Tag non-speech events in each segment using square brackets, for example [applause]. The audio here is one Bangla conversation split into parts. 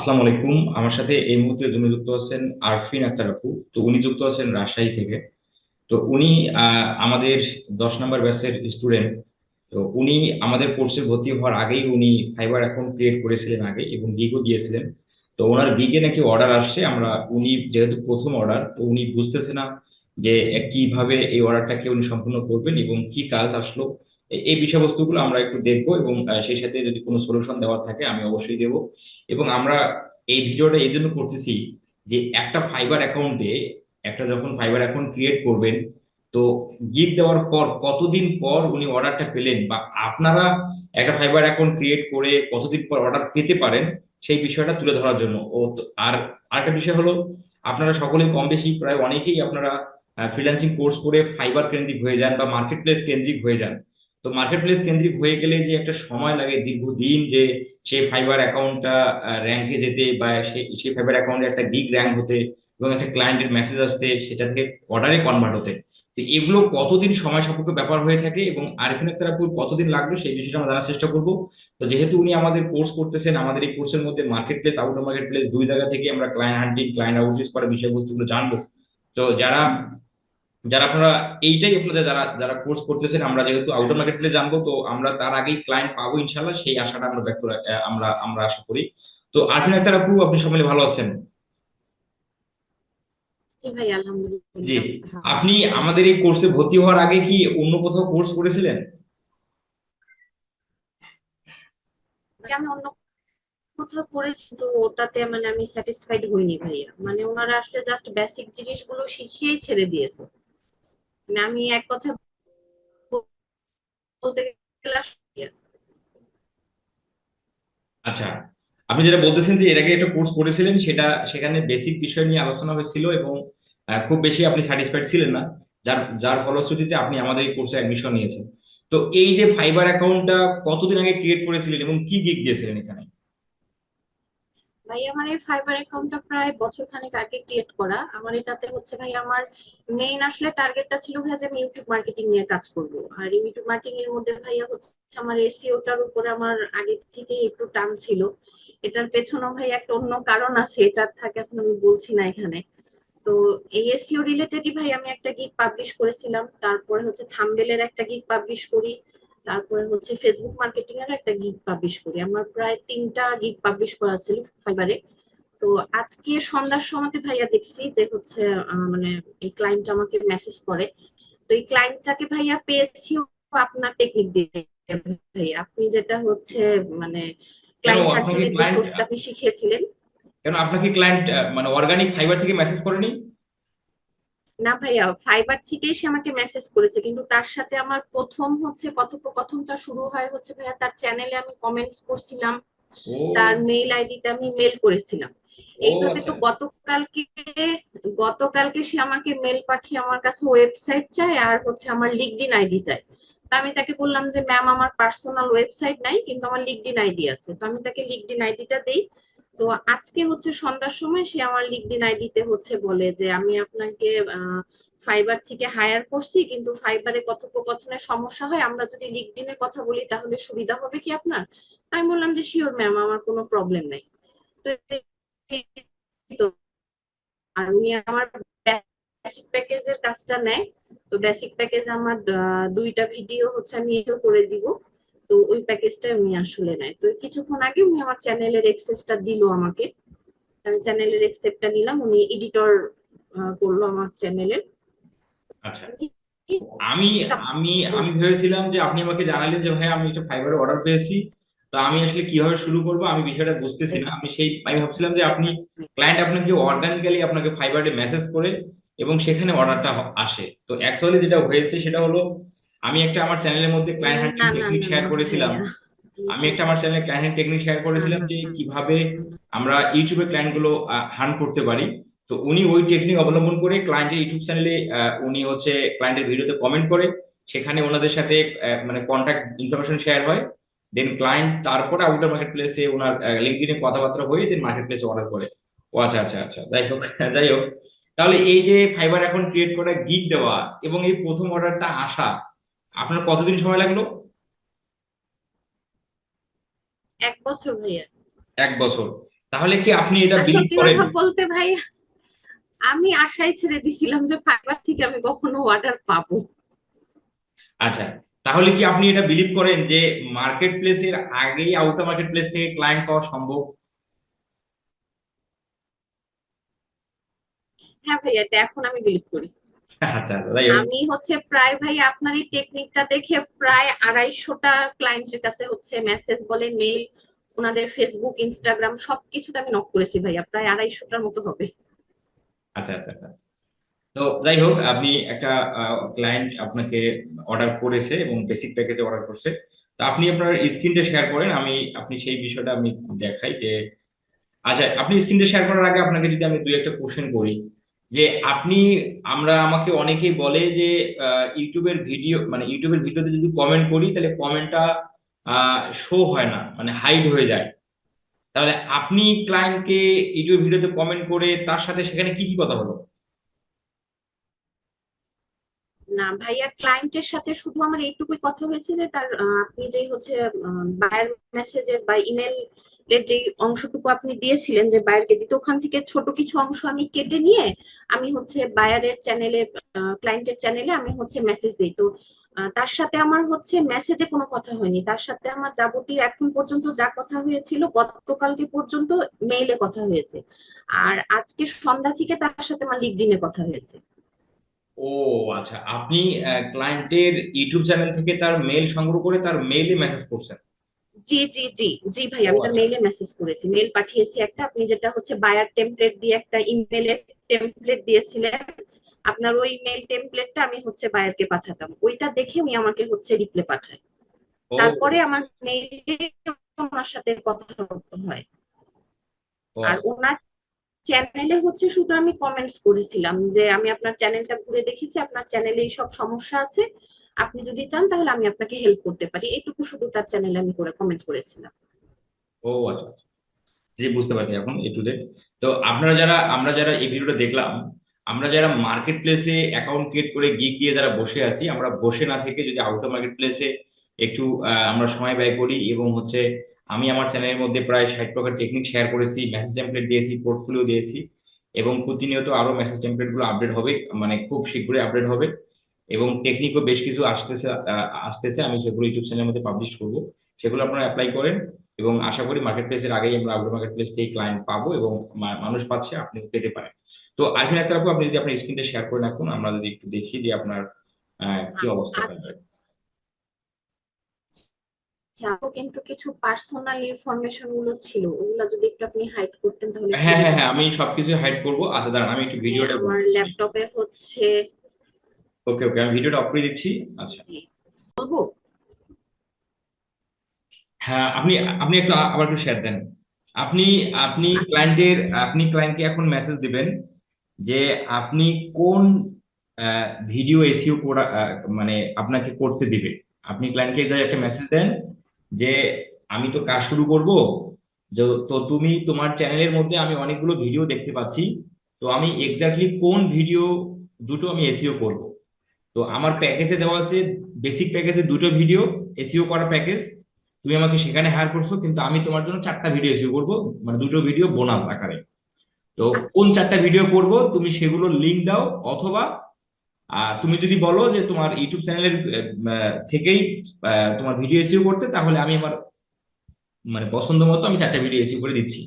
আসসালামু আলাইকুম। আমার সাথে এই মুহূর্তে জমি যুক্ত আছেন আরফিন আক্তার আপু তো উনি যুক্ত আছেন রাজশাহী থেকে। তো উনি আমাদের দশ নম্বর ব্যাচের স্টুডেন্ট। তো উনি আমাদের কোর্সে ভর্তি হওয়ার আগেই উনি ফাইবার অ্যাকাউন্ট ক্রিয়েট করেছিলেন আগে এবং গিগও দিয়েছিলেন। তো ওনার গিগে নাকি অর্ডার আসছে। আমরা, উনি যেহেতু প্রথম অর্ডার তো উনি বুঝতেছে না যে কীভাবে এই অর্ডারটাকে উনি সম্পূর্ণ করবেন এবং কি কাজ আসলো। এই বিষয়বস্তুগুলো আমরা একটু দেখব এবং সেই সাথে যদি কোনো সলিউশন দেওয়ার থাকে, আমি অবশ্যই দেবো। এবং আমরা এই ভিডিওটা এই জন্য করতেছি যে একটা ফাইবার অ্যাকাউন্টে একটা যখন ফাইবার অ্যাকাউন্ট ক্রিয়েট করবেন, তো গিগ দেওয়ার পর কতদিন পর উনি অর্ডারটা পেলেন বা আপনারা একটা ফাইবার অ্যাকাউন্ট ক্রিয়েট করে কতদিন পর অর্ডার পেতে পারেন, সেই বিষয়টা তুলে ধরার জন্য। ও আর আরেকটা বিষয় হলো, আপনারা সকলে কম বেশি প্রায় অনেকেই আপনারা ফ্রিল্যান্সিং কোর্স করে ফাইবার কেন্দ্রিক হয়ে যান বা মার্কেট প্লেস কেন্দ্রিক হয়ে যান। তো মার্কেট প্লেস কেন্দ্রিক হয়ে গেলে যে একটা সময় লাগে, দীর্ঘদিন যে সে ফাইবার অ্যাকাউন্টটা র্যাঙ্কে যেতে বা সেই ফাইবার অ্যাকাউন্টে একটা গিগ র্যাঙ্ক হতে এবং একটা ক্লায়েন্টের মেসেজ আসতে, সেটা থেকে অর্ডারে কনভার্ট হতে। তো এগুলো কতদিন সময় সাপেক্ষ ব্যাপার হয়ে থাকে এবং আরিফিন আক্তার আপুর কতদিন লাগবে সেই বিষয়টা আমরা জানার চেষ্টা করব। তো যেহেতু উনি আমাদের কোর্স করতেছেন, আমাদের এই কোর্সের মধ্যে market place outer market place দুই জায়গা থেকে আমরা ক্লায়েন্ট হান্টিং ক্লায়েন্ট আউটরিচ করার বিষয়বস্তুগুলো জানব। তো যারা যারা আপনারা এইটাই আপনাদের যারা যারা কোর্স করতেছেন আমরা যেহেতু আউটার মার্কেট জানব তো আমরা তার আগেই ক্লায়েন্ট পাবো ইনশাল্লাহ সেই আশাটা আমরা ব্যক্ত আমরা আমরা আশা করি। তো আরফিন আক্তার আপু আপনি সকলে ভালো আছেন? জি ভালো আপনি আমাদের এই কোর্সে ভর্তি হওয়ার আগে কি অন্য কোথাও কোর্স করেছিলেন? আমি অন্য কোথাও করেছি তো ওটাতে মানে আমি স্যাটিসফাইড হইনি ভাইয়া। মানে ওনারা আসলে জাস্ট বেসিক জিনিসগুলো শিখিয়েই ছেড়ে দিয়েছে। মানে আমি এক কথা বলতে আচ্ছা আপনি যেটা বলতেছেন যে এর আগে একটা কোর্স করেছিলেন, সেটা সেখানে বেসিক বিষয় নিয়ে আলোচনা হয়েছিল এবং খুব বেশি আপনি স্যাটিসফাইড ছিলেন না, যার যার ফলশ্রুতিতে আপনি আমাদের এই কোর্সে অ্যাডমিশন নিয়েছেন। তো এই যে ফাইবার অ্যাকাউন্টটা কতদিন আগে ক্রিয়েট করেছিলেন এবং কি গিগ দিয়েছিলেন এখানে? ভাই, আমার এই ফাইবার অ্যাকাউন্টটা প্রায় বছর খানেক আগে ক্রিয়েট করা। আমার এটাতে হচ্ছে ভাই, আমার মেইন আসলে টার্গেটটা ছিল ভাই যে আমি ইউটিউব মার্কেটিং নিয়ে কাজ করব। আর ইউটিউব মার্কেটিং এর মধ্যে ভাইয়া হচ্ছে আমার এসইওটার উপরে আমার আগে থেকে একটু টান ছিল। এটার পেছনেও ভাই একটা অন্য কারণ আছে, এটার থাকে এখন আমি বলছি না এখানে। তো এই এসইও রিলেটেডই ভাই আমি একটা গিগ পাবলিশ করেছিলাম। তারপরে হচ্ছে থাম্বনেলের একটা গিগ পাবলিশ করি। তারপরে হচ্ছে ফেসবুক মার্কেটিং এর একটা গিগ পাবলিশ করি। আমার প্রায় তিনটা গিগ পাবলিশ করা ছিল ফাইবারে তো আজকে সন্ধ্যার সময়তে ভাইয়া দেখছি যে হচ্ছে মানে এই ক্লায়েন্ট আমাকে মেসেজ করে। তো এই ক্লায়েন্টটাকে ভাইয়া পেয়েছি আপনার টেকনিক দিয়ে ভাইয়া। আপনি যেটা হচ্ছে মানে ক্লায়েন্ট আপনি শিখিয়েছিলেন। কেন আপনাকে ক্লায়েন্ট মানে অর্গানিক ফাইবার থেকে মেসেজ করেনি? না ভাইয়া ফাইবার থেকেই সে আমাকে মেসেজ করেছে কিন্তু তার সাথে আমার প্রথম হচ্ছে কথোপকথনটা শুরু হয় হচ্ছে ভাইয়া তার চ্যানেলে আমি কমেন্টস করছিলাম তার মেইল আইডিতে আমি মেল করেছিলাম। এইভাবে আচ্ছা। তো গতকালকে গতকালকে সে আমাকে মেল পাঠিয়ে আমার কাছে ওয়েবসাইট চায় আর হচ্ছে আমার লিঙ্কডিন আইডি চায়। তো আমি তাকে বললাম যে ম্যাম আমার পার্সোনাল ওয়েবসাইট নাই কিন্তু আমার লিঙ্কডিন আইডি আছে। তো আমি তাকে লিঙ্কডিন আইডিটা দেই তো আজকে হচ্ছে সন্ধ্যার সময় সে আমার লিঙ্কডিন আইডিতে হচ্ছে বলে যে, আমি আপনাকে ফাইবার থেকে হায়ার করছি, কিন্তু ফাইবারে কথোপকথনের সমস্যা হয়, আমরা যদি লিঙ্কডিনে কথা বলি তাহলে সুবিধা হবে কি আপনার? আমি বললাম যে শিওর ম্যাম আমার কোনো প্রবলেম নাই। তো আর আমার বেসিক প্যাকেজের কাজটা নেয়। তো বেসিক প্যাকেজ আমার দুইটা ভিডিও হচ্ছে আমি করে দিব। তো ওই প্যাকেজটা উনি আসলে নেয় তো কিছুক্ষণ আগে উনি আমার চ্যানেলের এক্সেসটা দিল আমাকে। আমি চ্যানেলের এক্সেপটা নিলাম, উনি এডিটর করল আমার চ্যানেলের আচ্ছা। আমি আমি আমি ভেবেছিলাম যে আপনি আমাকে জানালেন যে ভাই আমি একটা ফাইবারে অর্ডার পেয়েছি। তো আমি আসলে কীভাবে শুরু করব? আমি বিষয়টা বুঝতেছি না। আমি সেই, আমি ভাবছিলাম যে আপনি ক্লায়েন্ট আপনাকে অর্গানিক্যালি আপনাকে ফাইবারে মেসেজ করে এবং সেখানে অর্ডারটা আসে। তো অ্যাকচুয়ালি যেটা হয়েছে সেটা হলো আমি একটা আমার চ্যানেলের মধ্যে ক্লায়েন্ট না হ্যান্ডিং টেকনিক শেয়ার করেছিলাম। আমি একটা আমার চ্যানেলে ক্লায়েন্ট টেকনিক শেয়ার করেছিলাম যে কীভাবে আমরা ইউটিউবে ক্লায়েন্টগুলো হার্ন করতে পারি। তো উনি ওই টেকনিক অবলম্বন করে ক্লায়েন্টের ইউটিউব চ্যানেলে উনি হচ্ছে ক্লায়েন্টের ভিডিওতে কমেন্ট করে। সেখানে ওনাদের সাথে মানে কন্ট্যাক্ট ইনফরমেশন শেয়ার হয়। দেন ক্লায়েন্ট তারপরে আউটার মার্কেট প্লেসে ওনার লিঙ্কডিনে কথাবার্তা হয়ে দেন মার্কেট প্লেসে অর্ডার করে। ও আচ্ছা আচ্ছা আচ্ছা যাই হোক [laughs] যাই হোক। তাহলে এই যে ফাইবার এখন ক্রিয়েট করা গিগ দেওয়া এবং এই প্রথম অর্ডারটা আসা আপনার কতদিন সময় লাগল? এক বছর ভাইয়া। এক বছর। তাহলে কি আপনি এটা বিলিভ করেন? কথা বলতে ভাই আমি আশায় ছেড়ে দিছিলাম যে ফাইবার থেকে আমি কখনো অর্ডার পাবো। আচ্ছা তাহলে কি আপনি এটা বিলিভ করেন যে মার্কেট প্লেসের আগেই আউটার মার্কেট প্লেস থেকে ক্লায়েন্ট পাওয়া সম্ভব? হ্যাঁ ভাইয়া এটা এখন আমি বিলিভ করি। আচ্ছা আমি হচ্ছে প্রায় ভাই আপনার এই টেকনিকটা দেখে প্রায় আড়াইশোটা ক্লায়েন্টের কাছে হচ্ছে মেসেজ বলে মেইল ওনাদের ফেসবুক ইনস্টাগ্রাম সবকিছুতে আমি নক করেছি ভাইয়া প্রায় আড়াইশোটার মতো হবে। আচ্ছা আচ্ছা আচ্ছা। তো যাই হোক আপনি একটা ক্লায়েন্ট আপনাকে অর্ডার করেছে এবং বেসিক প্যাকেজে অর্ডার করছে। তো আপনি আপনার স্ক্রিনটা শেয়ার করেন আমি আপনি সেই বিষয়টা আমি দেখাই যে আচ্ছা আপনি স্ক্রিনটা শেয়ার করার আগে আপনাকে যদি আমি দুই একটা কোশ্চেন করি যে আপনি, আমরা আমাকে অনেকেই বলে যে ইউটিউবের ভিডিও মানে ইউটিউবের ভিডিওতে যদি কমেন্ট করি, তাহলে কমেন্টটা শো হয় না মানে হাইড হয়ে যায়। তাহলে আপনি ক্লায়েন্টকে ইউটিউব ভিডিওতে কমেন্ট করে তার সাথে সেখানে কি কি কথা হলো? না, ভাইয়া ক্লায়েন্টের সাথে শুধু আমার এইটুকুই কথা হয়েছে যে তার আপনি যে হচ্ছে বায়ার বা ইমেল এর যে অংশটুকু আপনি দিয়েছিলেন যে বায়ারকে দিতে, ওখান থেকে ছোট কিছু অংশ আমি কেটে নিয়ে আমি হচ্ছে বায়ারের চ্যানেলে ক্লায়েন্টের চ্যানেলে আমি হচ্ছে মেসেজ দিই। তো তার সাথে আমার হচ্ছে মেসেজে কোনো কথা হয়নি। তার সাথে আমার যাবতীয় এখন পর্যন্ত যা কথা হয়েছিল, গতকালকে পর্যন্ত মেইলে কথা হয়েছে। আর আজকে সন্ধ্যা থেকে তার সাথে আমার লিঙ্কডিনে কথা হয়েছে। ও আচ্ছা। আপনি ক্লায়েন্টের ইউটিউব চ্যানেল থেকে তার মেল সংগ্রহ করে তার মেইলে মেসেজ করছেন? জি জি জি জি ভাই আমি তার আচ্ছা। মেইলে মেসেজ করেছি। মেইল পাঠিয়েছি একটা আপনি যেটা হচ্ছে বায়ার টেমপ্লেট দিয়ে একটা ইমেলের টেমপ্লেট দিয়েছিলেন আপনার ওই মেইল টেমপ্লেটটা আমি হচ্ছে বায়ারকে পাঠাতাম। ওইটা দেখে উনি আমাকে হচ্ছে রিপ্লে পাঠায়। তারপরে আমার মেইলে ওনার সাথে কথা হয়। আর ওনার চ্যানেলে হচ্ছে শুধু আমি কমেন্টস করেছিলাম যে আমি আপনার চ্যানেলটা ঘুরে দেখেছি আপনার চ্যানেলে এই সব সমস্যা আছে আপনি যদি চান, তাহলে আমি আপনাকে হেল্প করতে পারি। এইটুকু শুধু তার চ্যানেলে আমি করে কমেন্ট করেছিলাম। ও আচ্ছা আচ্ছা। জি, বুঝতে পারছি এখন এ টু জেড তো আপনারা যারা, আমরা যারা এই ভিডিওটা দেখলাম, আমরা যারা মার্কেট প্লেসে অ্যাকাউন্ট ক্রিয়েট করে গিগ দিয়ে যারা বসে আছি, আমরা বসে না থেকে যদি আউটার মার্কেট প্লেসে একটু আমরা সময় ব্যয় করি এবং হচ্ছে আমি আমার চ্যানেলের মধ্যে প্রায় ষাট প্রকার টেকনিক শেয়ার করেছি মেসেজ টেমপ্লেট দিয়েছি পোর্টফোলিও দিয়েছি এবং প্রতিনিয়ত আরও মেসেজ টেমপ্লেটগুলো আপডেট হবে মানে খুব শীঘ্রই আপডেট হবে। এবং টেকনিকও বেশ কিছু আসতেছে আসতেছে। আমি সেগুলো ইউটিউব চ্যানেলের মধ্যে পাবলিশ করব। সেগুলো আপনারা অ্যাপ্লাই করেন এবং আশা করি মার্কেট প্লেসের আগেই আমরা আউটার মার্কেট প্লেস থেকে ক্লায়েন্ট পাবো এবং মানুষ পাচ্ছে আপনি পেতে পারেন। তো আরফিন আক্তার আপু আপনি যদি আপনার স্ক্রিনটা শেয়ার করে রাখুন আমরা যদি একটু দেখি যে আপনার কি অবস্থা হয়। আচ্ছা, কিন্তু কিছু পার্সোনাল ইনফরমেশনগুলো ছিল ওগুলো যদি একটু আপনি হাইড করতেন তাহলে হ্যাঁ হ্যাঁ হ্যাঁ আমি সবকিছু হাইড করব। আচ্ছা দাঁড়ান আমি একটু ভিডিওটা আমার ল্যাপটপে হচ্ছে ওকে ওকে আমি ভিডিওটা অফ করে দিচ্ছি। আচ্ছা। বলব? হ্যাঁ আপনি আপনি একটু আবার একটু শেয়ার দেন। আপনি আপনি ক্লায়েন্টের আপনি ক্লায়েন্টকে এখন মেসেজ দিবেন যে আপনি কোন ভিডিও এসইও করা মানে আপনাকে করতে দিবে। আপনি ক্লায়েন্টকে একটা মেসেজ দেন যে আমি তো কাজ শুরু করব। তো তুমি তোমার চ্যানেলের মধ্যে আমি অনেকগুলো ভিডিও দেখতে পাচ্ছি। তো আমি এক্স্যাক্টলি কোন ভিডিও দুটো আমি এসইও করব? তো আমার প্যাকেজে দেওয়া আছে বেসিক প্যাকেজে দুটো ভিডিও এসিও করা প্যাকেজ তুমি আমাকে সেখানে হায়ার করছ, কিন্তু আমি তোমার জন্য চারটা ভিডিও এসইও করব মানে দুটো ভিডিও বোনাস আকারে। তো কোন চারটা ভিডিও করব, তুমি সেগুলো লিংক দাও, অথবা তুমি যদি বলো যে তোমার ইউটিউব চ্যানেলের থেকেই তোমার ভিডিও এসইও করতে, তাহলে আমি আমার মানে পছন্দ মতো আমি চারটা ভিডিও এসইও করে দিচ্ছি।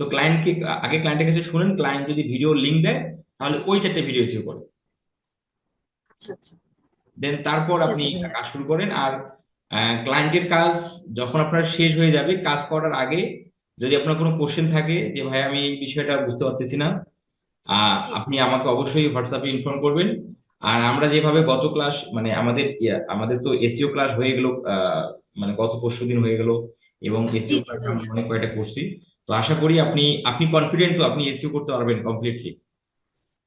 তো ক্লায়েন্টকে আগে ক্লায়েন্টের কাছে শুনেন ক্লায়েন্ট যদি ভিডিও লিঙ্ক দেয়, তাহলে ওই চারটে ভিডিও এসইও করে। দেন তারপর আপনি কাজ শুরু করেন আর ক্লায়েন্টের কাজ যখন আপনার শেষ হয়ে যাবে কাজ করার আগে যদি আপনার কোনো কোশ্চেন থাকে যে ভাই আমি এই বিষয়টা বুঝতে পারতেছি না। আপনি আমাকে অবশ্যই হোয়াটসঅ্যাপে ইনফর্ম করবেন। আর আমরা যেভাবে গত ক্লাস মানে আমাদের আমাদের তো এসইও ক্লাস হয়ে গেল আহ, মানে গত পরশু দিন হয়ে গেল এবং এসইও জি, ক্লাস অনেক কয়টা করছি। তো আশা করি আপনি আপনি কনফিডেন্ট তো আপনি এসিও করতে পারবেন কমপ্লিটলি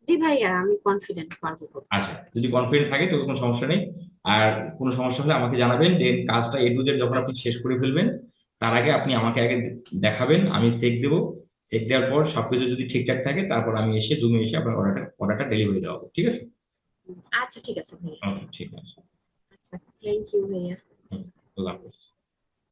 জি ভাইয়া আমি কনফিডেন্ট পারব আচ্ছা যদি কনফিডেন্ট থাকে তো কোনো সমস্যা নেই। আর কোনো সমস্যা হলে আমাকে জানাবেন দেন কাজটা এ টু জেড যখন আপনি শেষ করে ফেলবেন তার আগে আপনি আমাকে আগে দেখাবেন আমি চেক দেবো। চেক দেওয়ার পর সবকিছু যদি ঠিকঠাক থাকে তারপর আমি এসে জুমে এসে আপনার অর্ডারটা অর্ডারটা ডেলিভারি দেওয়া ঠিক আছে? আচ্ছা ঠিক আছে ভাইয়া। ঠিক আছে। আচ্ছা থ্যাংক ইউ ভাইয়া। আল্লাহ হাফেজ।